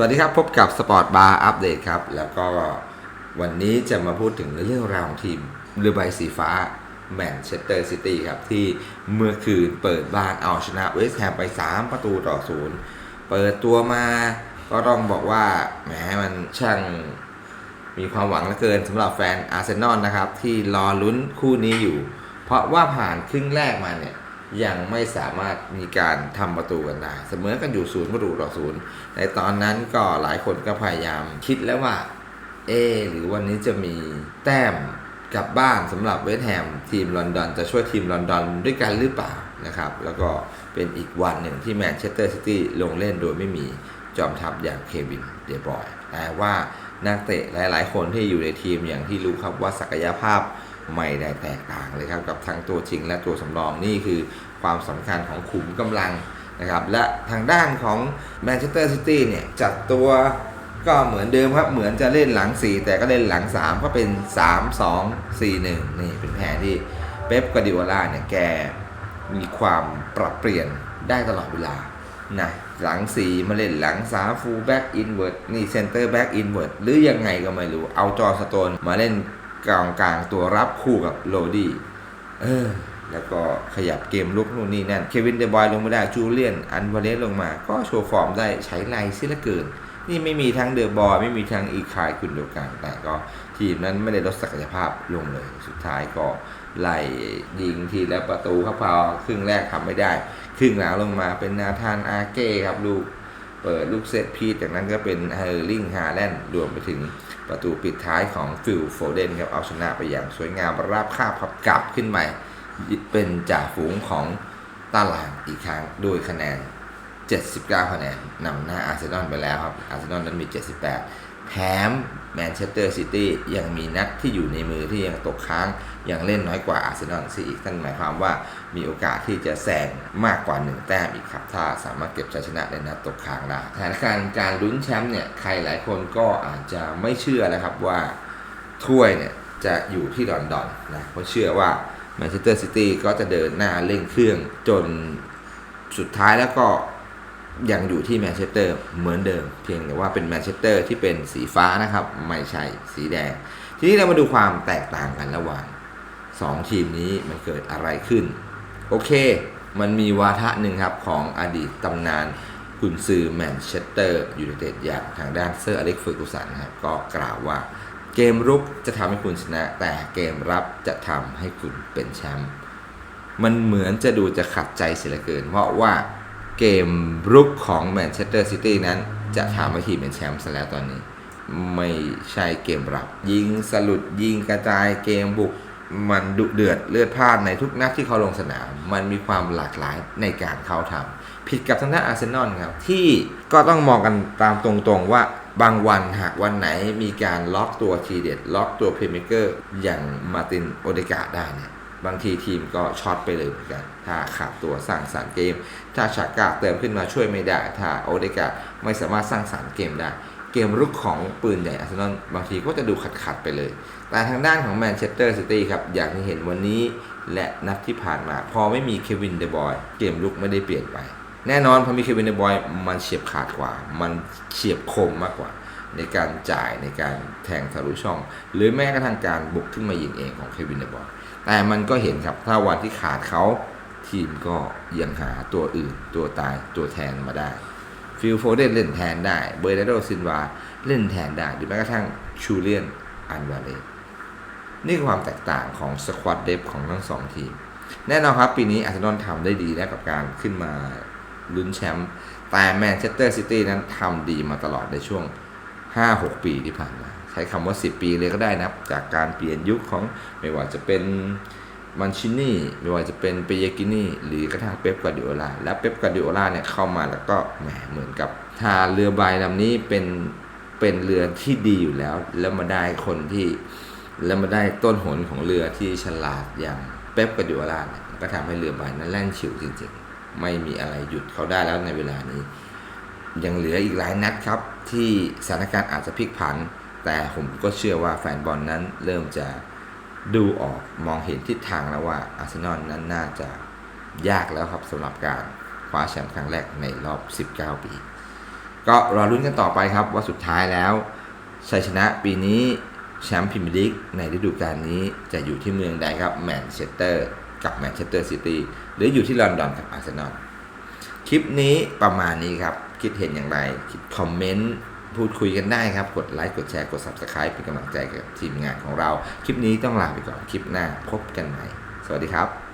สวัสดีครับ พบกับสปอร์ตบาร์อัปเดตครับ แล้วก็วันนี้จะมาพูดถึงเรื่องราวของทีมเรือใบสีฟ้าแมนเชสเตอร์ซิตี้ครับ ที่เมื่อคืนเปิดบ้านเอาชนะเวสต์แฮมไป 3 ประตูต่อศูนย์เปิดตัวมาก็ต้องบอกว่าแหมมันช่างมีความหวังเหลือเกินสำหรับแฟนอาร์เซนอลนะครับ ที่รอลุ้นคู่นี้อยู่ เพราะว่าผ่านครึ่งแรกมาเนี่ย ยังไม่สามารถมีการทำประตูกันได้เสมอกันอยู่ศูนย์ประตูต่อศูนย์ในตอนนั้นก็หลายคนก็พยายามคิดแล้วว่า เอ หรือวันนี้จะมีแต้มกลับบ้านสำหรับเวสต์แฮมทีมลอนดอนจะช่วยทีมลอนดอนด้วยกันหรือเปล่านะครับ แล้วก็เป็นอีกวันหนึ่งที่แมนเชสเตอร์ซิตี้ลงเล่นโดยไม่มีจอมทัพอย่างเควินเดบรอยแต่ว่านักเตะหลาย ๆ คนที่อยู่ในทีมอย่างที่รู้ครับว่าศักยภาพ ไม่ได้แตกต่างเลยครับกับทั้งตัวจริงและตัวสำรองนี่คือความสำคัญของขุมกำลังนะครับและทางด้านของแมนเชสเตอร์ซิตี้เนี่ยจัดตัวก็เหมือนเดิมครับ เหมือนจะเล่นหลัง 4 แต่ก็เล่นหลัง 3 ก็เป็น 3 2 4 1 นี่เป็นแผนที่เป๊ปกาดิโอลาเนี่ยแกมีความปรับเปลี่ยนได้ตลอดเวลานะหลัง 4 มาเล่นหลัง 3 ฟูลแบ็กอินเวิร์ดนี่เซนเตอร์แบ็กอินเวิร์ดหรือยังไงก็ไม่รู้ เอาจอสโตนมาเล่น กลางกลางตัวรับคู่กับโรดี้เออแล้วก็ขยับเกมลุกนู่นนี่นั่น เควินเดบอยลงไม่ได้ จูเลียน อันวาเลสลงมา ก็โชว์ฟอร์มได้ใช้ไลน์ซิละเกิน นี่ไม่มีทั้งเดอบอย ไม่มีทั้งอีคายคุณโดกันแต่ก็ทีมนั้นไม่ได้ลดศักยภาพลงเลย สุดท้ายก็ไล่ยิงทีละประตูครับพอครึ่งแรกทำไม่ได้ ครึ่งหลังลงมาเป็นนาธานอาเก้ครับลูก เปิดลูกเซตพีทจากนั้นก็เป็นเฮอร์ลิงฮาแลนด์รวมไปถึงประตูปิดท้ายของฟิลโฟเดนครับเอาชนะไปอย่างสวยงามราบคาบพับกลับขึ้นใหม่ เป็นจ่าฝูงของตารางอีกครั้งด้วยคะแนน 79 คะแนนนำหน้าอาร์เซนอลไปแล้วครับอาร์เซนอลนั้นมี 78 แถมแมนเชสเตอร์ซิตี้ยังมีนัดที่อยู่ในมือที่ยังตกค้าง ยังเล่นน้อยกว่าอาร์เซนอลซะอีกนั่นหมายความว่ามีโอกาสที่จะแซงมากกว่า 1 แต้มอีกครับ ถ้าสามารถเก็บชัยชนะในนัดตกค้างได้สถานการณ์การลุ้นแชมป์เนี่ยใครหลายคนก็อาจจะไม่เชื่อแล้วครับว่าถ้วยเนี่ยจะอยู่ที่ลอนดอนนะเพราะเชื่อว่าแมนเชสเตอร์ซิตี้ก็จะเดินหน้าเร่งเครื่องจนสุดท้ายแล้วก็ ยังอยู่ที่แมนเชสเตอร์เหมือนเดิม เพียงแต่ว่าเป็นแมนเชสเตอร์ที่เป็นสีฟ้านะครับ ไม่ใช่สีแดง ทีนี้เรามาดูความแตกต่างกันระหว่าง 2 ทีมนี้มันเกิดอะไรขึ้น โอเค มันมีวาทะหนึ่งครับของอดีตตำนานกุนซือแมนเชสเตอร์ยูไนเต็ดอย่างทางด้านเซอร์อเล็กซ์เฟอร์กูสันครับก็กล่าวว่าเกมรุกจะทำให้คุณชนะ แต่เกมรับจะทำให้คุณเป็นแชมป์มันเหมือนจะดูจะขัดใจเสียเหลือเกิน เพราะว่า เกมรุกของแมนเชสเตอร์ซิตี้นั้น จะทำให้ทีมเป็นแชมป์ซะแล้วตอนนี้ ไม่ใช่เกมรับ ยิงสลุดยิงกระจายเกมบุกมันดุเดือดเลือดพล่านในทุกนัดที่เขาลงสนาม มันมีความหลากหลายในการเข้าทำผิดกับทางด้านอาร์เซนอลครับ ที่ก็ต้องมองกันตามตรงๆว่าบางวันหากวันไหนมีการล็อกตัวทีเด็ด ล็อกตัวเพลย์เมเกอร์อย่างมาตินโอเดกาได้เนี่ย บางทีทีมก็ช็อตไปเลยเหมือนกัน ถ้าขาดตัวสร้างสารรค์เกม ถ้าฉากาเติมขึ้นมาช่วยไม่ได้ ถ้าโอเดกาไม่สามารถสร้างสารรค์เกมได้ เกมรุกของปืนใหญ่อาร์เซนอลบางทีก็จะดูขัดๆไปเลย แต่ทางด้านของแมนเชสเตอร์ซิตี้ครับ อย่างที่เห็นวันนี้และนัดที่ผ่านมา พอไม่มีเควินเดบอยเกมลุกไม่ได้เปลี่ยนไป แน่นอนพอมีเควินเดบอยมันเฉียบขาดกว่า มันเฉียบคมมากกว่า ในการจ่ายในการแทงทะลุช่อง หรือแม้กระทั่งการบุกขึ้นมายิงเองของเควินเดบอยแต่มันก็เห็นครับถ้าวันที่ขาดเขาทีมก็ยังหาตัวอื่นตัวตายตัวแทนมาได้ฟิลโฟเดนเล่นแทนได้เบอร์นาโดซินวาเล่นแทนได้หรือแม้กระทั่งชูเลียนอันวาเลนี่คือความแตกต่างของสควอตเดฟของทั้งสองทีม แน่นอนครับปีนี้อาร์เซนอลทำได้ดีแล้วกับการขึ้นมาลุ้นแชมป์แต่แมนเชสเตอร์ซิตี้นั้นทำดีมาตลอดในช่วง 5-6 ปีที่ผ่านมา ใช้คำว่า 10 ปีเลยก็ได้นะ จากการเปลี่ยนยุคของไม่ว่าจะเป็นมันชินี่ไม่ว่าจะเป็นเปเยกินี่หรือกระทั่งเป๊ปกาดิโอลาและเป๊ปกาดิโอลาเนี่ยเข้ามาแล้วก็แหมเหมือนกับถ้าเรือใบลำนี้เป็นเป็นเรือที่ดีอยู่แล้ว แล้วมาได้คนที่แล้วมาได้ต้นหนของเรือที่ฉลาดอย่างเป๊ปกาดิโอลาเนี่ยก็ทำให้เรือใบนั้นแล่นฉิวจริงๆ ไม่มีอะไรหยุดเขาได้แล้วในเวลานี้ ยังเหลืออีกหลายนัดครับ ที่สถานการณ์อาจจะพลิกผัน แต่ผมก็เชื่อว่าแฟนบอลนั้นเริ่มจะดูออกมองเห็นทิศทางแล้วว่าอาร์เซนอลนั้นน่าจะยากแล้วครับสำหรับการคว้าแชมป์ครั้งแรกในรอบ 19 ปี ก็รอลุ้นกันต่อไปครับว่าสุดท้ายแล้วชัยชนะปีนี้แชมป์พรีเมียร์ลีกในฤดูกาลนี้จะอยู่ที่เมืองใดครับแมนเชสเตอร์กับแมนเชสเตอร์ซิตี้หรืออยู่ที่ลอนดอนกับอาร์เซนอลคลิปนี้ประมาณนี้ครับ คิดเห็นอย่างไรคิดคอมเมนต์พูดคุยกันได้ครับ กดไลค์ กดแชร์ กด Subscribe เป็นกำลังใจกับทีมงานของเรา คลิปนี้ต้องลาไปก่อน คลิปหน้าพบกันใหม่ สวัสดีครับ